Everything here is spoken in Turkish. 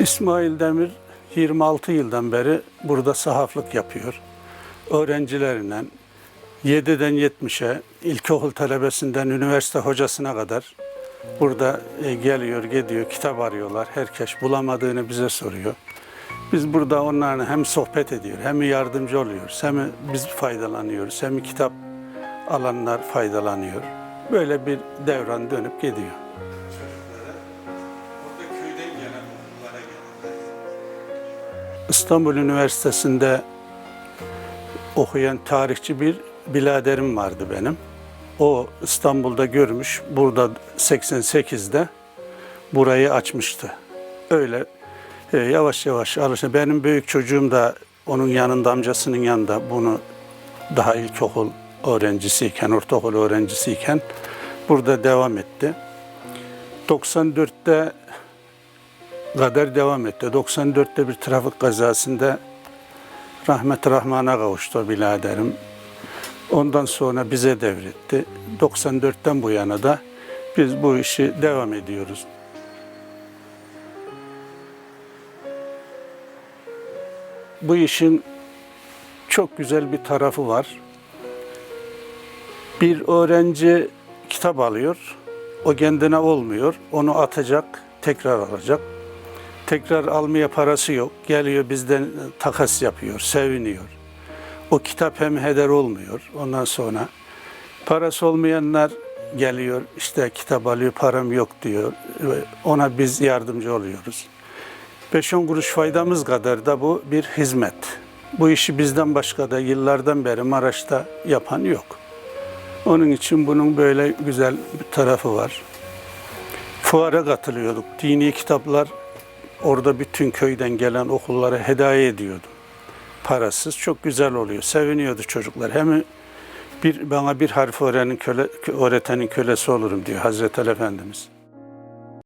İsmail Demir 26 yıldan beri burada sahaflık yapıyor. Öğrencilerinden 7'den 70'e, ilkokul talebesinden üniversite hocasına kadar burada e, geliyor, gidiyor, kitap arıyorlar. Herkes bulamadığını bize soruyor. Biz burada onlarla hem sohbet ediyor, hem yardımcı oluyoruz, hem biz faydalanıyoruz, hem kitap alanlar faydalanıyor. Böyle bir devran dönüp gidiyor. İstanbul Üniversitesi'nde okuyan tarihçi bir biladerim vardı benim. O İstanbul'da görmüş, burada 88'de burayı açmıştı. Öyle e, yavaş yavaş alıştı. Benim büyük çocuğum da onun yanında, amcasının yanında bunu daha ilkokul öğrencisiyken, ortaokul öğrencisiyken burada devam etti. 94'te kadar devam etti. 94'te bir trafik kazasında rahmet rahmana kavuştu o biraderim. Ondan sonra bize devretti. 94'ten bu yana da biz bu işi devam ediyoruz. Bu işin çok güzel bir tarafı var. Bir öğrenci kitap alıyor, o kendine olmuyor, onu atacak, tekrar alacak. Tekrar almaya parası yok, geliyor bizden takas yapıyor, seviniyor. O kitap hem heder olmuyor, ondan sonra parası olmayanlar geliyor, işte kitap alıyor, param yok diyor. Ona biz yardımcı oluyoruz. 5-10 kuruş faydamız kadar da bu bir hizmet. Bu işi bizden başka da yıllardan beri Maraş'ta yapan yok. Onun için bunun böyle güzel bir tarafı var. Fuara katılıyorduk. Dini kitaplar orada bütün köyden gelen okullara hediye ediyordum. Parasız çok güzel oluyor. Seviniyordu çocuklar. Hem bir bana bir harf öğrenin köle, öğretenin kölesi olurum diyor Hazreti Ali Efendimiz.